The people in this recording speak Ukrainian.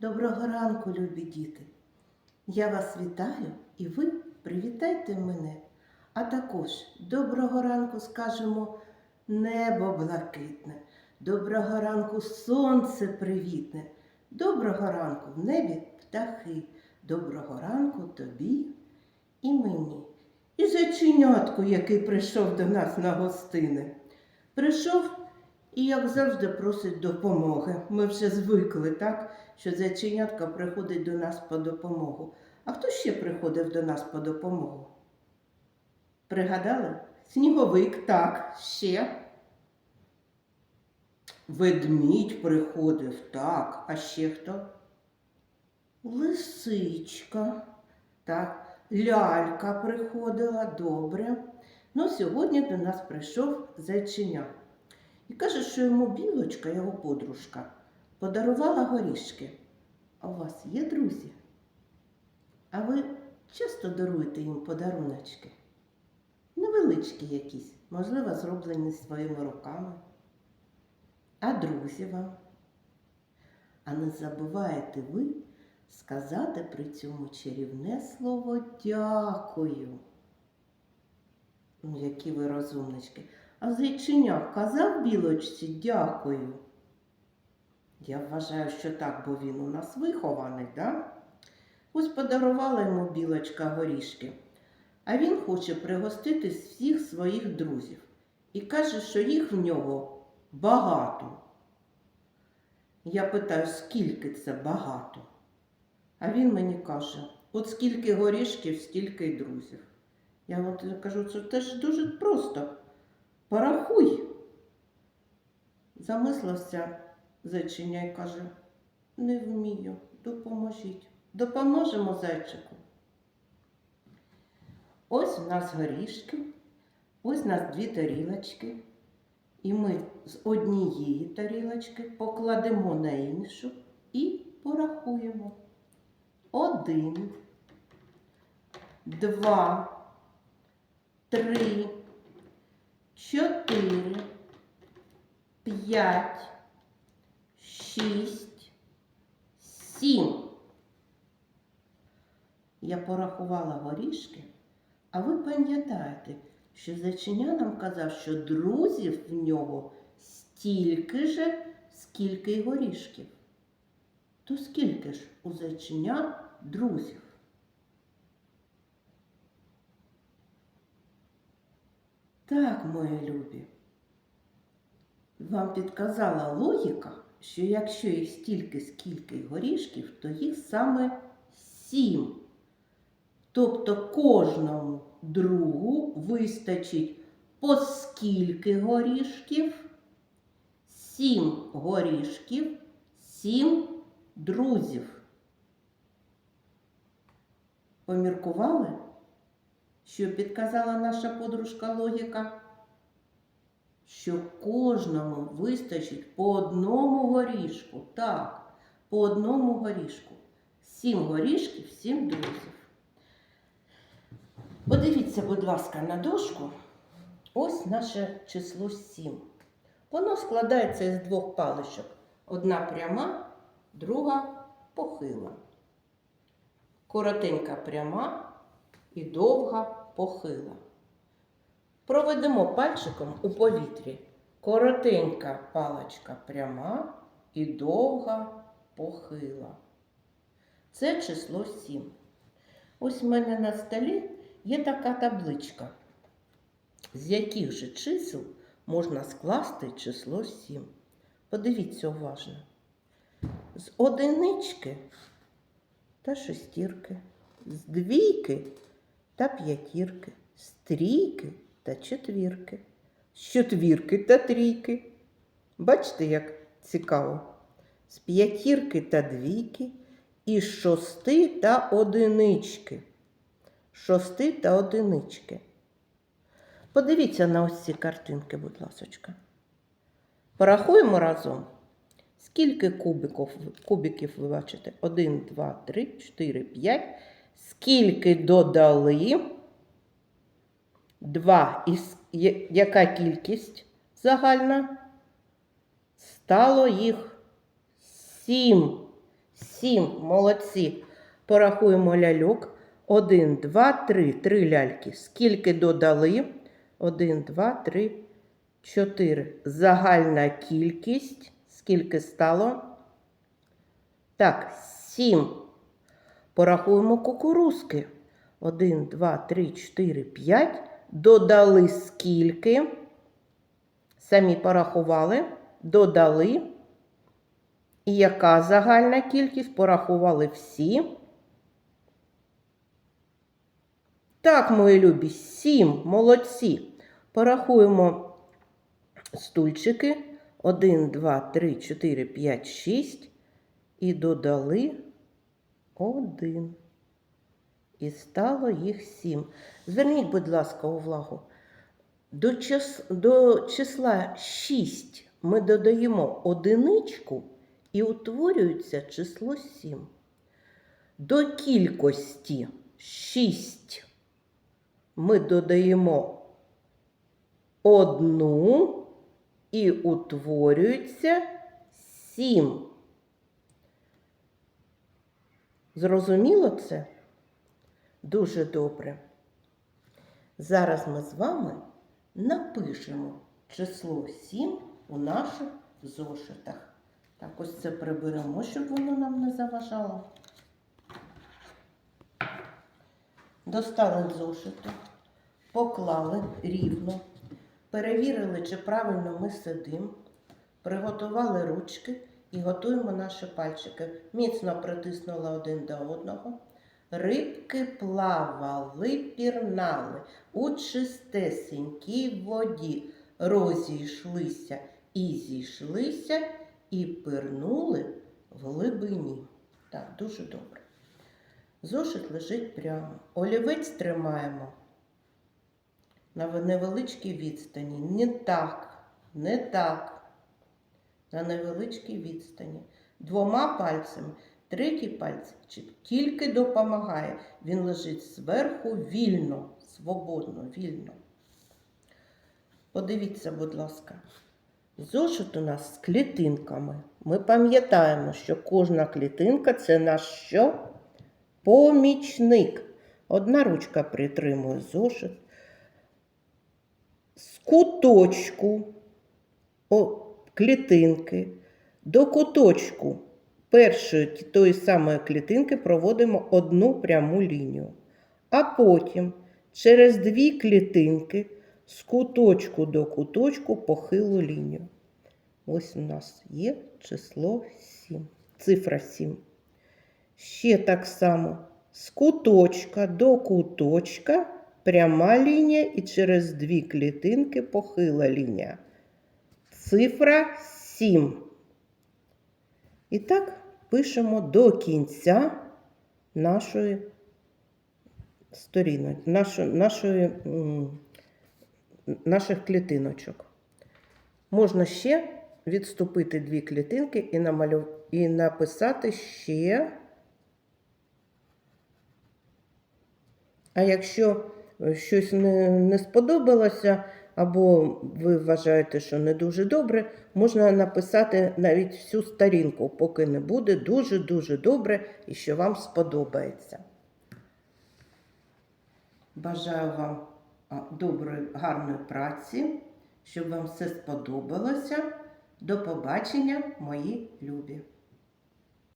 Доброго ранку, любі діти. Я вас вітаю і ви привітайте мене. А також доброго ранку скажемо небо блакитне, доброго ранку сонце привітне, доброго ранку в небі птахи, доброго ранку тобі і мені. І зайченятко, який прийшов до нас на гостини. Прийшов і, як завжди, просить допомоги. Ми вже звикли, так, що зайченятка приходить до нас по допомогу. А хто ще приходив до нас по допомогу? Пригадали? Сніговик, так, ще. Ведмідь приходив, так, а ще хто? Лисичка, так, лялька приходила, добре. Ну, сьогодні до нас прийшов зайченя. І каже, що йому білочка, його подружка, подарувала горішки. А у вас є друзі? А ви часто даруєте їм подаруночки? Невеличкі якісь, можливо, зроблені своїми руками. А друзі вам? А не забуваєте ви сказати при цьому чарівне слово дякую. Ну, які ви розумнички. А зайчиня казав білочці дякую. Я вважаю, що так, бо він у нас вихований, да? Ось подарувала йому білочка горішки, а він хоче пригостити всіх своїх друзів і каже, що їх в нього багато. Я питаю, скільки це багато? А він мені каже, от скільки горішків, стільки й друзів. Я от кажу, це теж дуже просто. Порахуй. Замислився зайчиня і каже, не вмію, допоможіть. Допоможемо зайчику. Ось у нас горішки, ось у нас дві тарілочки. І ми з однієї тарілочки покладемо на іншу і порахуємо. Один, два, три, чотири, п'ять, шість, сім. Я порахувала горішки, а ви пам'ятаєте, що зайчиня нам казав, що друзів в нього стільки же, скільки й горішків. То скільки ж у зайчиня друзів? Так, мої любі. Вам підказала логіка, що якщо їх стільки, скільки горішків, то їх саме сім. Тобто кожному другу вистачить по скільки горішків? Сім горішків, сім друзів. Поміркували, що підказала наша подружка логіка? Що кожному вистачить по одному горішку. Так, по одному горішку. Сім горішків, сім друзів. Подивіться, будь ласка, на дошку. Ось наше число 7. Воно складається із двох паличок. Одна пряма, друга похила. Коротенька пряма і довга похила. Проведемо пальчиком у повітрі. Коротенька паличка пряма і довга похила. Це число 7. Ось в мене на столі є така табличка, з яких же чисел можна скласти число 7. Подивіться уважно. З одинички та шестірки, з двійки та п'ятірки, з трійки та четвірки, з четвірки та трійки. Бачите, як цікаво? З п'ятірки та двійки і з шости та одинички шости та одинички. Подивіться на ось ці картинки, будь ласочка. Порахуємо разом. Скільки кубиків, кубиків ви бачите? 1, 2, 3, 4, 5. Скільки додали? 2. І яка кількість загальна? Стало їх 7. Сім. Молодці. Порахуємо ляльок. Один, два, три. Три ляльки. Скільки додали? Один, два, три, чотири. Загальна кількість. Скільки стало? Так, сім. Порахуємо кукурузки. Один, два, три, чотири, п'ять. Додали скільки? Самі порахували. Додали. І яка загальна кількість? Порахували всі. Так, мої любі, сім. Молодці. Порахуємо стульчики. Один, два, три, чотири, п'ять, шість. І додали один. І стало їх сім. Зверніть, будь ласка, увагу. До, час, до числа 6 ми додаємо одиничку і утворюється число 7. До кількості 6 ми додаємо одну і утворюється 7. Зрозуміло це? Дуже добре. Зараз ми з вами напишемо число 7 у наших зошитах. Так, ось це приберемо, щоб воно нам не заважало. Достали зошити, поклали рівно, перевірили, чи правильно ми сидимо, приготували ручки і готуємо наші пальчики. Міцно притиснули один до одного. Рибки плавали, пірнали у чистесенькій воді, розійшлися і зійшлися, і пирнули в глибині. Так, дуже добре. Зошит лежить прямо. Олівець тримаємо на невеличкій відстані. Не так, не так. На невеличкій відстані. Двома пальцями. Третій пальць тільки допомагає. Він лежить зверху вільно, свободно, вільно. Подивіться, будь ласка. Зошит у нас з клітинками. Ми пам'ятаємо, що кожна клітинка це наш що? Помічник. Одна ручка притримує зошит. З куточку о, клітинки до куточку першої тої самої клітинки проводимо одну пряму лінію. А потім через дві клітинки з куточку до куточку похилу лінію. Ось у нас є число 7, цифра 7. Ще так само з куточка до куточка пряма лінія і через дві клітинки похила лінія. Цифра 7. І так пишемо до кінця нашої сторінок, нашої, нашої, наших клітиночок. Можна ще відступити дві клітинки і, намалю... і написати ще. А якщо щось не, не сподобалося, або ви вважаєте, що не дуже добре, можна написати навіть всю сторінку, поки не буде дуже-дуже добре і що вам сподобається. Бажаю вам доброї, гарної праці, щоб вам все сподобалося. До побачення, мої любі!